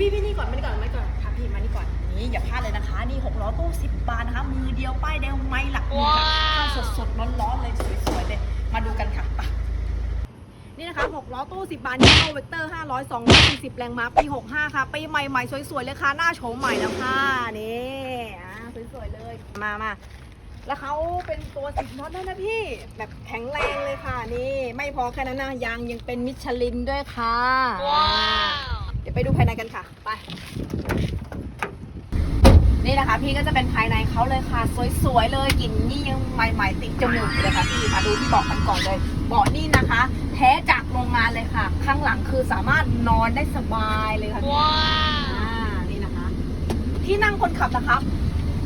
พี่พี่นี่ก่อนมานี่ก่อนมานี่ก่อนค่ะพี่มานี่ก่อนนี่อย่าพลาดเลยนะคะ นี่หกล้อตู้สิบบาทนะคะมือเดียวป้ายเดียวไม่หลักหมื่นค่ะข้าวสดสดร้อนร้อนๆเลยสวยๆเลยมาดูกันค่ะไปนี่นะคะหกล้อตู้สิบบาทนี่เวกเตอร์ห้าร้อยสองร้อยสี่สิบแรงม้าปีหกห้าค่ะปีใหม่ๆสวยๆเลยค่ะหน้าโฉมใหม่แล้วค่ะนี่อ่าสวยๆเลยมามาแล้วเขาเป็นตัวสิบน็อตด้วยนะพี่ แบบแข็งแรงเลยค่ะนี่ ไม่พอแค่นั้นนะยางยังเป็นมิชลินด้วยค่ะ ว้าว เดี๋ยวไปดูภายในกันค่ะ ไป นี่นะคะ พี่ก็จะเป็นภายในเขาเลยค่ะ สวยๆเลยกลิ่นนี่ยังใหม่ๆติดจมูกเลยค่ะพี่มาดูที่เบาะกันก่อนเลยเบาะนี่นะคะ แท้จากโรงงานเลยค่ะ ข้างหลังคือสามารถนอนได้สบายเลยค่ะพี่อ่านี่นะคะ ที่นั่งคนขับนะคะ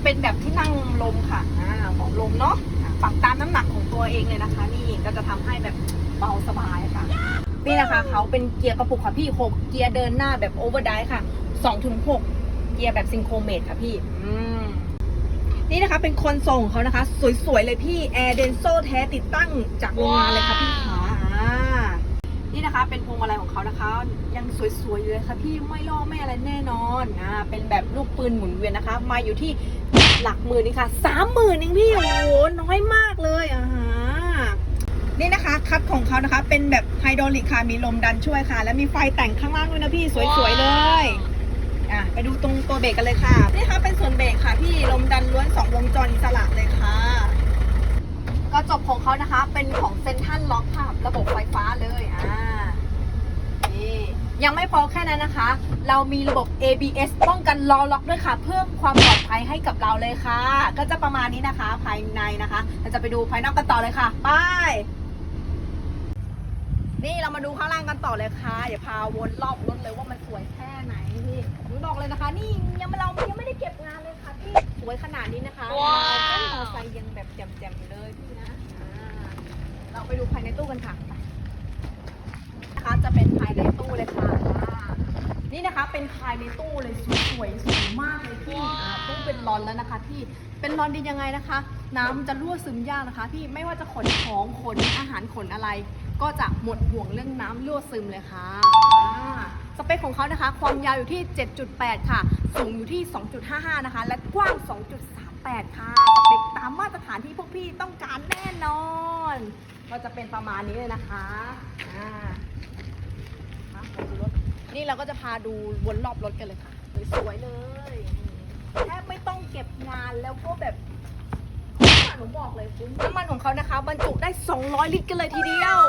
เป็นแบบที่นั่งลมค่ะอ่าเบาะลมเนาะอ่าปรับตามน้ำหนักของตัวเองเลยนะคะ นี่ก็จะทำให้แบบเบาสบายค่ะ นี่นะคะเขาเป็นเกียร์กระปุกค่ะพี่หกเกียร์เดินหน้าแบบโอเวอร์ไดค่ะสองถึงหกเกียร์แบบซิงโครเมตค่ะพี่อืมนี่นะคะเป็นคนส่งเขานะคะ สวยๆเลยพี่แอร์เดนโซแท้ติดตั้งจากโรงงานเลยค่ะพี่ขาอ่านี่นะคะเป็นพวงมาลัยของเขานะคะ ยังสวยๆอยู่เลยค่ะพี่ไม่ลอกไม่อะไรแน่นอนอ่าเป็นแบบลูกปืนหมุนเวียนนะคะ มาอยู่ที่หลักหมื่นนี่ค่ะสามหมื่นเองพี่โอ้โหน้อยมากเลยอ่าฮะ นี่นะคะคัดของเขานะคะ เป็นแบบไฮดรอลิกค่ะมีลมดันช่วยค่ะ และมีไฟแต่งข้างล่างด้วยนะพี่สวยๆเลยอะไปดูตรงตัวเบรกกันเลยค่ะนี่ค่ะเป็นส่วนเบรกค่ะพี่ลมดันล้วนสองวงจรอิสระเลยค่ะกระจกของเขานะคะ เป็นของเซนทันล็อกค่ะระบบไฟฟ้าเลยอ่านี่ยังไม่พอแค่นั้นนะคะ เรามีระบบ ABS ป้องกันล้อล็อกด้วยค่ะ เพิ่มความปลอดภัยให้กับเราเลยค่ะ ก็จะประมาณนี้นะคะ ภายในนะคะ เราจะไปดูภายนอกกันต่อเลยค่ะ ไป นี่เรามาดูข้างล่างกันต่อเลยค่ะเดี๋ยวพาวนรอบรถเลยว่ามันสวยแค่ไหนพี่หนูบอกเลยนะคะ นี่ยังไม่เรายังไม่ได้เก็บงานเลยค่ะพี่สวยขนาดนี้นะคะว้าวต้นมอไซค์ยังแบบแจ่มๆอยู่เลยพี่นะอ่าเราไปดูภายในตู้กันค่ะไปนะคะจะเป็นภายในตู้เลยค่ะอ่านี่นะคะเป็นภายในตู้เลยสวยสวยสวยมากเลยพี่อ่าตู้เป็นรอนแล้วนะคะพี่เป็นรอนดียังไงนะคะ น้ำจะรั่วซึมยากนะคะพี่ไม่ว่าจะขนของขนอาหารขนอะไร ก็จะหมดห่วงเรื่องน้ำรั่วซึมเลยค่ะสเปคของเขานะคะ ความยาวอยู่ที่ 7.8 ค่ะ สูงอยู่ที่ 2.55 นะคะ และกว้าง 2.38 ค่ะ สเปคตามมาตรฐานที่พวกพี่ต้องการแน่นอน ก็จะเป็นประมาณนี้เลยนะคะอ่านี่เราก็จะพาดูวนรอบรถกันเลยค่ะ สวยๆเลย แทบไม่ต้องเก็บงานแล้วก็แบบ หนูบอกเลยคุณน้ำมันของเขานะคะ บรรจุได้ 200 ลิตรกันเลยทีเดียว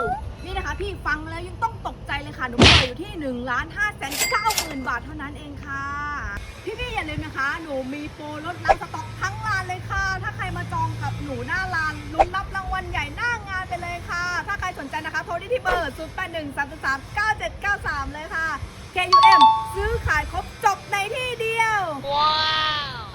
นี่นะคะพี่ฟังแล้วยังต้องตกใจเลยค่ะ หนูปล่อยอยู่ที่1ล้าน5แสน9หมื่นบาทเท่านั้นเองค่ะ พี่ๆอย่าลืมนะคะ หนูมีโปรลดร้านสต็อกทั้งร้านเลยค่ะ ถ้าใครมาจองกับหนูหน้าร้านลุ้นรับรางวัลใหญ่หน้างานไปเลยค่ะ ถ้าใครสนใจนะคะโทรได้ที่เบอร์ 0 8 1 3 3 9 7 9 3 เลยค่ะ KUM ซื้อขายครบ